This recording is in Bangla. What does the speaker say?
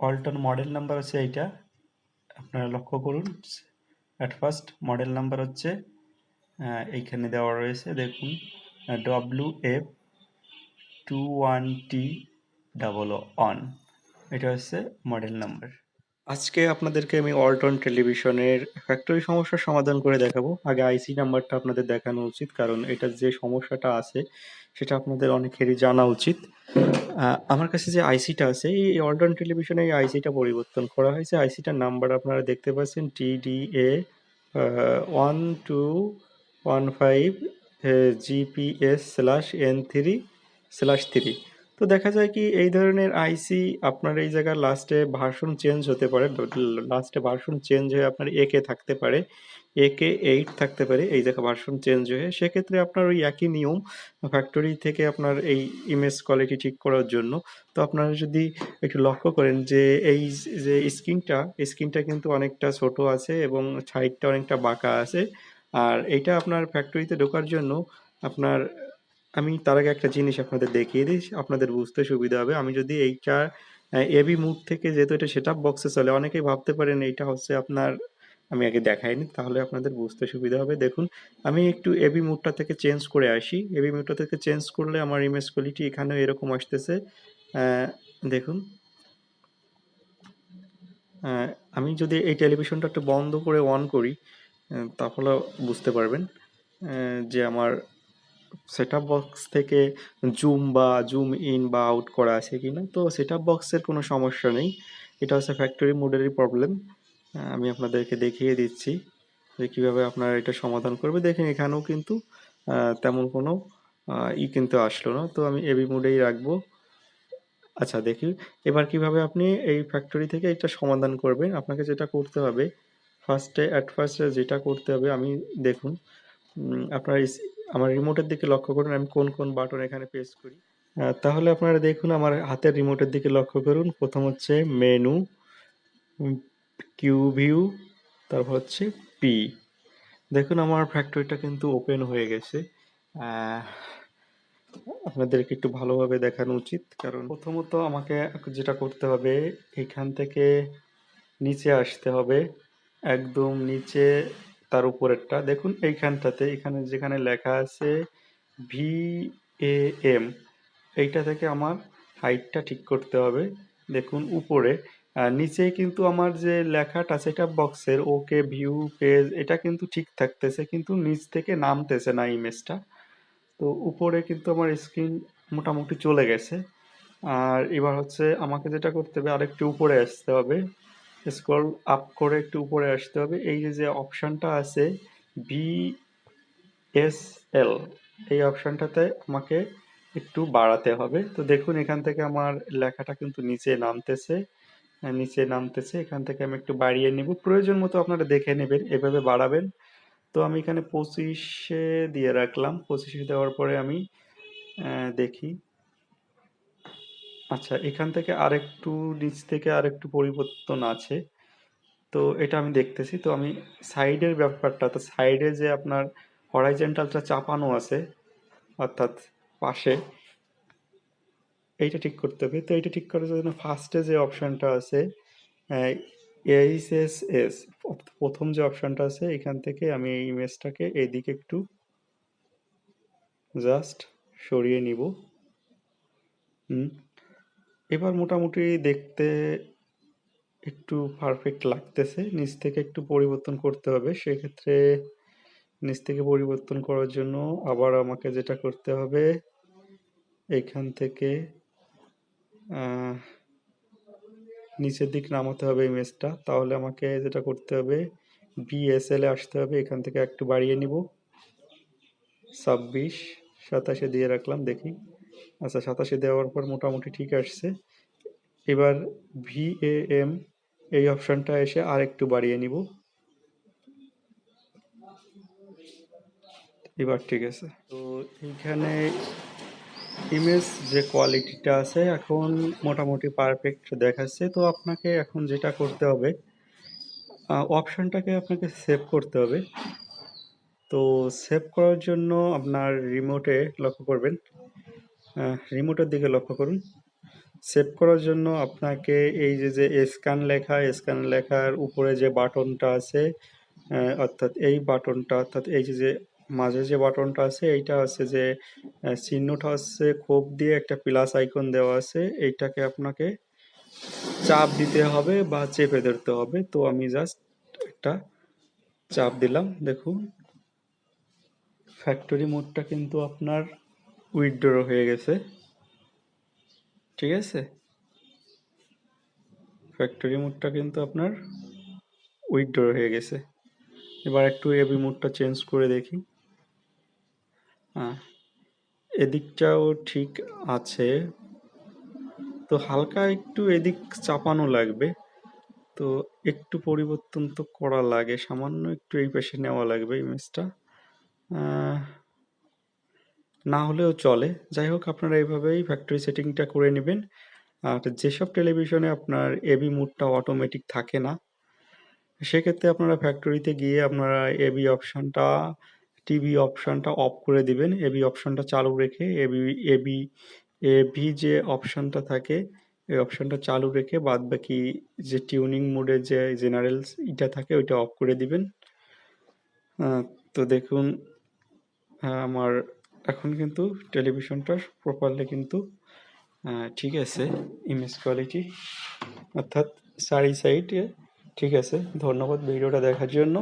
অল্টন মডেল নাম্বার আছে এইটা। আপনারা লক্ষ্য করুন অ্যাট ফার্স্ট মডেল নাম্বার হচ্ছে এইখানে দেওয়া রয়েছে, দেখুন W F two one T double on এটা হচ্ছে মডেল নাম্বার আজকে আপনাদেরকে আমি অল্টন টেলিভিশনের ফ্যাক্টরি সমস্যার সমাধান করে দেখাবো। আগে আইসি নাম্বারটা আপনাদের দেখানো উচিত, কারণ এটার যে সমস্যাটা আছে, সেটা আপনাদের অনেকেরই জানা উচিত। আমার কাছে যে আইসিটা আছে, এই অল্টন টেলিভিশনে এই আইসিটা পরিবর্তন করা হয়েছে। আইসিটার নাম্বার আপনারা দেখতে পাচ্ছেন TDA one two one five GPS slash N three slash three তো দেখা যায় কি এই ধরনের আইসি আপনার এই জায়গার লাস্টে ভার্সন চেঞ্জ হতে পারে লাস্টে ভার্সন চেঞ্জ হয়ে আপনার একে থাকতে পারে একে এইট থাকতে পারে, এই জায়গা ভার্সন চেঞ্জ হয়ে, সেক্ষেত্রে আপনার ওই একই নিয়ম ফ্যাক্টরি থেকে আপনার এই ইমেজ কোয়ালিটি ঠিক করার জন্য। তো আপনারা যদি একটু লক্ষ্য করেন যে এই যে স্ক্রিনটা স্ক্রিনটা কিন্তু অনেকটা ছোট আছে এবং সাইডটা অনেকটা বাঁকা আছে। আর এটা আপনার ফ্যাক্টরিতে ঢোকার জন্য আপনার আমি তার আগে একটা জিনিস আপনাদের দেখিয়ে দিই, আপনাদের বুঝতে সুবিধা হবে। আমি যদি এইটা এবি মুড থেকে যেহেতু এটা সেট আপ বক্সে চলে, অনেকেই ভাবতে পারেন এইটা হচ্ছে আপনার, আমি আগে দেখাইনি, তাহলে আপনাদের বুঝতে সুবিধা হবে। দেখুন, আমি একটু এবি মুডটা থেকে চেঞ্জ করে আসি। এবি মুডটা থেকে চেঞ্জ করলে আমার ইমেজ কোয়ালিটি এখানেও এরকম আসতেছে। দেখুন। আমি যদি এই টেলিভিশনটা একটু বন্ধ করে অন করি তাহলে বুঝতে পারবেন যে আমার সেটআপ বক্স থেকে জুম বা জুম ইন বা আউট করা আছে কি না তো সেটআপ বক্সের কোনো সমস্যা নেই। এটা হচ্ছে ফ্যাক্টরি মোডেরই প্রবলেম আমি আপনাদেরকে দেখিয়ে দিচ্ছি যে কীভাবে আপনারা এটা সমাধান করবে। দেখেন এখানেও কিন্তু তেমন কোনো ই কিন্তু আসলো না। তো আমি এবি মোডেই রাখব। আচ্ছা দেখি। এবার কীভাবে আপনি এই ফ্যাক্টরি থেকে এটা সমাধান করবেন? আপনাকে যেটা করতে হবে ফার্স্টে অ্যাট ফার্স্টে যেটা করতে হবে, আমি দেখুন আপনার আমার রিমোটের দিকে লক্ষ্য করুন, আমি কোন কোন বাটন এখানে প্রেস করি। তাহলে আপনারা দেখুন, আমার হাতের রিমোটের দিকে লক্ষ্য করুন। প্রথম হচ্ছে মেনু কিউ ভিউ তারপর হচ্ছে পি দেখুন, আমার ফ্যাক্টরিটা কিন্তু ওপেন হয়ে গেছে। আপনাদেরকে একটু ভালোভাবে দেখানো উচিত, কারণ প্রথমত আমাকে যেটা করতে হবে, এখান থেকে নিচে আসতে হবে। একদম নিচে তার উপরেরটা। দেখুন, এইখানটাতে, এখানে যেখানে লেখা আছে ভি এ এম এইটা থেকে আমার হাইটটা ঠিক করতে হবে। দেখুন, উপরে। আর নিচে কিন্তু আমার যে লেখাটা, সেটা বক্সের ওকে ভিউ পেজ এটা কিন্তু ঠিক থাকতেছে, কিন্তু নিচ থেকে নামতেছে না ইমেজটা তো উপরে কিন্তু আমার স্ক্রিন মোটামুটি চলে গেছে। আর এবার হচ্ছে আমাকে যেটা করতে হবে, আরেকটু উপরে আসতে হবে। স্ক্রল আপ করে একটু উপরে আসতে হবে। এই যে যে অপশনটা আছে ভি এস এল এই অপশনটাতে আমাকে একটু বাড়াতে হবে। তো দেখুন, এখান থেকে আমার লেখাটা কিন্তু নিচে নামতেছে নিচে নামতেছে। এখান থেকে আমি একটু বাড়িয়ে নেব। প্রয়োজন মতো আপনারা দেখে নেবেন, এভাবে বাড়াবেন। তো আমি এখানে পঁচিশে দিয়ে রাখলাম। পঁচিশে দেওয়ার পরে আমি দেখি। আচ্ছা এখান থেকে আরেকটু নিচ থেকে আরেকটু পরিবর্তন আছে। তো এটা আমি দেখতেছি, তো আমি সাইডের ব্যাপারটা, তো সাইডে যে আপনার হরাইজেন্টালটা চাপানো আছে, অর্থাৎ পাশে, এইটা ঠিক করতে হবে। তো এইটা ঠিক করার জন্য ফার্স্টে যে অপশনটা আছে এইচ এস এস প্রথম যে অপশনটা আছে, এখান থেকে আমি এই ইমেজটাকে এইদিকে একটু জাস্ট সরিয়ে নিব। হুম এবার মোটামুটি দেখতে একটু পারফেক্ট লাগতেছে। নিচ থেকে একটু পরিবর্তন করতে হবে। সেক্ষেত্রে নিচ থেকে পরিবর্তন করার জন্য আবার আমাকে যেটা করতে হবে, এখান থেকে নিচের দিক নামাতে হবে ইমেজটা তাহলে আমাকে যেটা করতে হবে বিএসএল এ আসতে হবে। এখান থেকে একটু বাড়িয়ে নিব। ছাব্বিশ, সাতাশে দিয়ে রাখলাম, দেখি। আচ্ছা সাতাশে দেওয়ার পর মোটামুটি ঠিক আসছে। এবার ভিএএম এই অপশনটা এসে আর একটু বাড়িয়ে নিব। এবার ঠিক আছে। তো এইখানে ইমেজ যে কোয়ালিটিটা আছে, এখন মোটামুটি পারফেক্ট দেখাচ্ছে। তো আপনাকে এখন যেটা করতে হবে অপশনটাকে আপনাকে সেভ করতে হবে। তো সেভ করার জন্য আপনার রিমোটে লক্ষ্য করবেন। রিমোটের দিকে লক্ষ্য করুন। সেভ করার জন্য আপনাকে এই যে যে স্ক্যান লেখা স্ক্যান লেখার উপরে যে বাটনটা আছে অর্থাৎ এই বাটনটা, অর্থাৎ এই যে যে মাঝে যে বাটনটা আছে, এইটা হচ্ছে যে চিহ্নটা হচ্ছে খোপ দিয়ে একটা প্লাস আইকন দেওয়া আছে, এইটাকে আপনাকে চাপ দিতে হবে বা চেপে ধরতে হবে। তো আমি জাস্ট একটা চাপ দিলাম। দেখুন ফ্যাক্টরি মোডটা কিন্তু আপনার উইথড্র হয়ে গেছে। ঠিক আছে? ফ্যাক্টরি মোডটা কিন্তু আপনার উইথড্র হয়ে গেছে। এবার একটু এবি মোডটা চেঞ্জ করে দেখি। হ্যাঁ এদিকটাও ঠিক আছে। তো হালকা একটু এদিক চাপানো লাগবে। তো একটু পরিবর্তন তো করা লাগে। সামান্য একটু এই পাশে নেওয়া লাগবে ইমেজটা। না হলেও চলে। যাই হোক, আপনারা এইভাবেই ফ্যাক্টরি সেটিংটা করে নেবেন। আর যেসব টেলিভিশনে আপনার এবি মুডটা অটোমেটিক থাকে না, সেক্ষেত্রে আপনারা ফ্যাক্টরিতে গিয়ে আপনারা এবি অপশানটা টিভি অপশানটা অফ করে দিবেন। এবি অপশানটা চালু রেখে এবি এবি এবি যে অপশানটা থাকে, এই অপশানটা চালু রেখে বাদ বাকি যে টিউনিং মোডের যে জেনারেল ইটা থাকে, ওইটা অফ করে দিবেন। তো দেখুন আমার এখন কিন্তু টেলিভিশনটার প্রপারলি কিন্তু ঠিক আছে ইমেজ কোয়ালিটি অর্থাৎ সারি সাইডে ঠিক আছে। ধন্যবাদ ভিডিওটা দেখার জন্য।